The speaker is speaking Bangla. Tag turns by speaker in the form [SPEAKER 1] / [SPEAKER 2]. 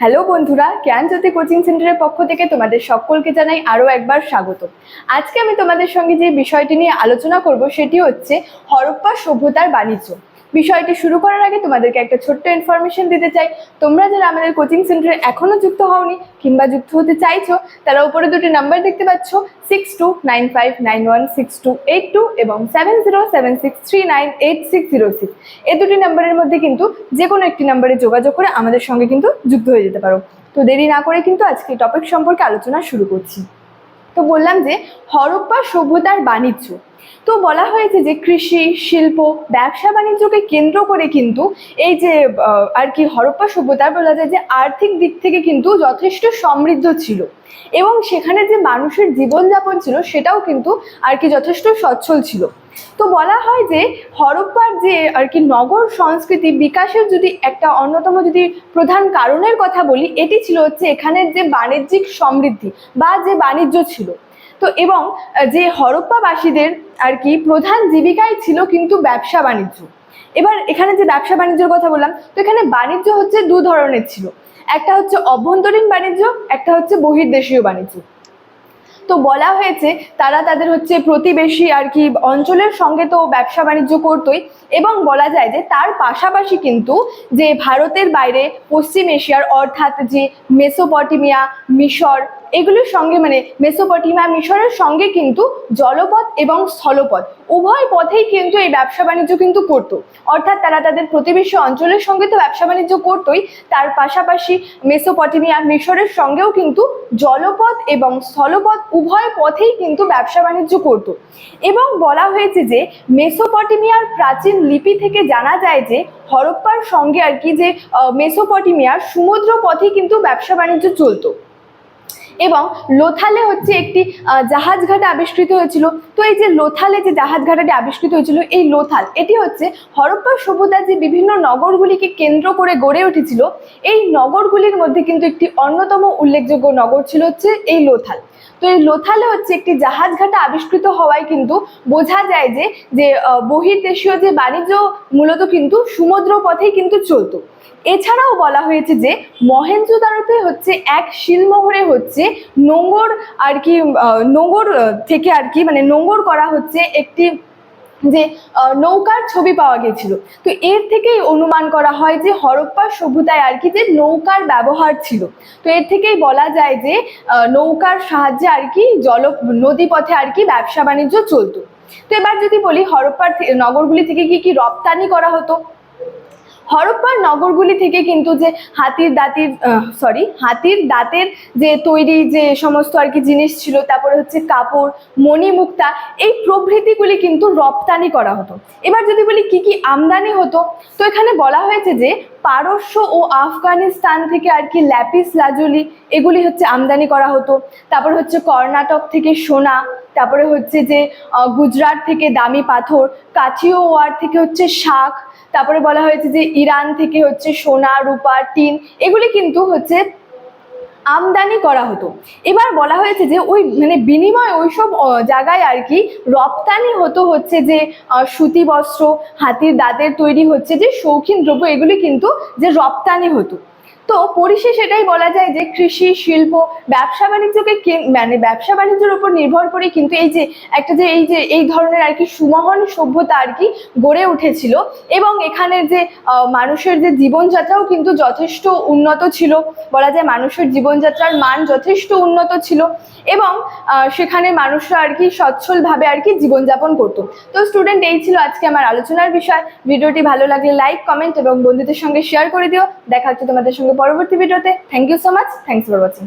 [SPEAKER 1] হ্যালো বন্ধুরা জ্ঞানজ্যোতি কোচিং সেন্টারের পক্ষ থেকে তোমাদের সকলকে জানাই আরও একবার স্বাগত। আজকে আমি তোমাদের সঙ্গে যে বিষয়টি নিয়ে আলোচনা করব সেটি হচ্ছে হরপ্পা সভ্যতার বাণিজ্য। বিষয়টি শুরু করার আগে তোমাদেরকে একটা ছোট্ট ইনফরমেশন দিতে চাই। তোমরা যারা আমাদের কোচিং সেন্টারে এখনও যুক্ত হওনি কিংবা যুক্ত হতে চাইছো, তারা উপরে দুটি নাম্বার দেখতে পাচ্ছ six two nine five nine one six two eight two এবং seven zero seven six three nine eight six zero six এই দুটি নাম্বারের মধ্যে কিন্তু যে কোনো একটি নাম্বারে যোগাযোগ করে আমাদের সঙ্গে কিন্তু যুক্ত হয়ে যেতে পারো। তো দেরি না করে কিন্তু আজকে টপিক সম্পর্কে আলোচনা শুরু করছি। তো বললাম যে হরপ্পা সভ্যতার বাণিজ্য। তো বলা হয়েছে যে কৃষি, শিল্প, ব্যবসা বাণিজ্যকে কেন্দ্র করে কিন্তু এই যে আর কি হরপ্পা সভ্যতা বলা যায় যে আর্থিক দিক থেকে কিন্তু যথেষ্ট সমৃদ্ধ ছিল। এবং সেখানে যে মানুষের জীবনযাপন ছিল, সেটাও কিন্তু আর কি যথেষ্ট সচ্ছল ছিল। তো বলা হয় যে হরপ্পার যে আর কি নগর সংস্কৃতি বিকাশের যদি একটা অন্যতম যদি প্রধান কারণের কথা বলি, এটি ছিল হচ্ছে এখানের যে বাণিজ্যিক সমৃদ্ধি বা যে বাণিজ্য ছিল। তো এবং যে হরপ্পাবাসীদের আর কি প্রধান জীবিকাই ছিল কিন্তু ব্যবসা বাণিজ্য। এবার এখানে যে ব্যবসা বাণিজ্যের কথা বললাম, তো এখানে বাণিজ্য হচ্ছে দু ধরনের ছিল। একটা হচ্ছে অভ্যন্তরীণ বাণিজ্য, একটা হচ্ছে বহির্দেশীয় বাণিজ্য। তো বলা হয়েছে তারা তাদের হচ্ছে প্রতিবেশী আর কি অঞ্চলের সঙ্গে তো ব্যবসা বাণিজ্য করতোই এবং বলা যায় যে তার পাশাপাশি কিন্তু যে ভারতের বাইরে পশ্চিম এশিয়ার অর্থাৎ যে মেসোপটেমিয়া, মিশর এগুলোর সঙ্গে মানে মেসোপটেমিয়া মিশরের সঙ্গে কিন্তু জলপথ এবং স্থলপথ, উভয় পথেই কিন্তু এই ব্যবসা বাণিজ্য কিন্তু করতো। অর্থাৎ তারা তাদের প্রতিবেশী অঞ্চলের সঙ্গে তো ব্যবসা বাণিজ্য করতোই, তার পাশাপাশি মেসোপটেমিয়া মিশরের সঙ্গেও কিন্তু জলপথ এবং স্থলপথ উভয় পথেই কিন্তু ব্যবসা বাণিজ্য করত। এবং বলা হয়েছে যে মেসোপটেমিয়ার প্রাচীন লিপি থেকে জানা যায় যে হরপ্পার সঙ্গে আর কি যে মেসোপটেমিয়ার সমুদ্র পথে কিন্তু ব্যবসা বাণিজ্য চলতো। এবং লোথালে হচ্ছে একটি আহ, জাহাজ ঘাটা আবিষ্কৃত হয়েছিল। তো এই যে লোথালে যে জাহাজ ঘাটাটি আবিষ্কৃত হয়েছিল এই লোথাল এটি হচ্ছে হরপ্পা সভ্যতার যে বিভিন্ন নগরগুলিকে কেন্দ্র করে গড়ে উঠেছিল এই নগরগুলির মধ্যে কিন্তু একটি অন্যতম উল্লেখযোগ্য নগর ছিল হচ্ছে এই লোথাল। তো এই লোথালে হচ্ছে একটি জাহাজ ঘাটা আবিষ্কৃত হওয়ায় কিন্তু বোঝা যায় যে যে বহির্দেশীয় যে বাণিজ্য মূলত কিন্তু সমুদ্র পথেই কিন্তু চলতো। এছাড়াও বলা হয়েছে যে মহেঞ্জোদারোতে হচ্ছে এক শিলমোহরে হচ্ছে নোঙর আর কি নোঙর থেকে আর কি মানে নোঙর করা হচ্ছে একটি যে নৌকার ছবি পাওয়া গেছিল। তো এর থেকেই অনুমান করা হয় যে, হরপ্পা সভ্যতায় আর কি যে, নৌকার ব্যবহার ছিল। তো এর থেকেই বলা যায় যে নৌকার সাহায্যে আর কি জল, নদীপথে আর কি ব্যবসা বাণিজ্য চলতো। তো এবার যদি বলি, হরপ্পার নগরগুলি থেকে কি কি রপ্তানি করা হতো? হরপ্পার নগরগুলি থেকে কিন্তু যে হাতির দাঁতির সরি হাতির দাঁতের যে তৈরি যে সমস্ত আর কি জিনিস ছিল, তারপরে হচ্ছে কাপড়, মণিমুক্তা, এই প্রভৃতিগুলি কিন্তু রপ্তানি করা হতো। এবার যদি বলি কি কি আমদানি হতো, তো এখানে বলা হয়েছে যে পারস্য ও আফগানিস্তান থেকে আর কি ল্যাপিস লাজুলি, এগুলি হচ্ছে আমদানি করা হতো। তারপর হচ্ছে কর্ণাটক থেকে সোনা, তারপরে হচ্ছে যে গুজরাট থেকে দামি পাথর কাচিওয়ার থেকে হচ্ছে শাক তারপরে বলা হয়েছে যে ইরান থেকে হচ্ছে সোনা, রূপা, টিন, এগুলি কিন্তু হচ্ছে আমদানি করা হতো। এবার বলা হয়েছে যে ওই মানে বিনিময় ওইসব সব জায়গায় আর কি রপ্তানি হতো হচ্ছে যে সুতি বস্ত্র, হাতির দাঁতের তৈরি হচ্ছে যে শৌখিন দ্রব্য, এগুলি কিন্তু যে রপ্তানি হতো। তো পরিশেষে এটাই বলা যায় যে কৃষি, শিল্প, ব্যবসা বাণিজ্যকে মানে ব্যবসা বাণিজ্যের উপর নির্ভর করে কিন্তু এই যে একটা যে এই যে এই ধরনের আর কি সুমহান সভ্যতা আর কি গড়ে উঠেছিল এবং এখানের যে মানুষের যে জীবনযাত্রাও কিন্তু যথেষ্ট উন্নত ছিল। বলা যায় মানুষের জীবনযাত্রার মান যথেষ্ট উন্নত ছিল এবং সেখানে মানুষরা আর কি সচ্ছলভাবে আর কি জীবনযাপন করতো। তো স্টুডেন্ট এই ছিল আজকে আমার আলোচনার বিষয়। ভিডিওটি ভালো লাগলে লাইক কমেন্ট এবং বন্ধুদের সঙ্গে শেয়ার করে দিও। দেখা হচ্ছে তোমাদের সঙ্গে পরবর্তী ভিডিওতে। Thank you so much thanks for watching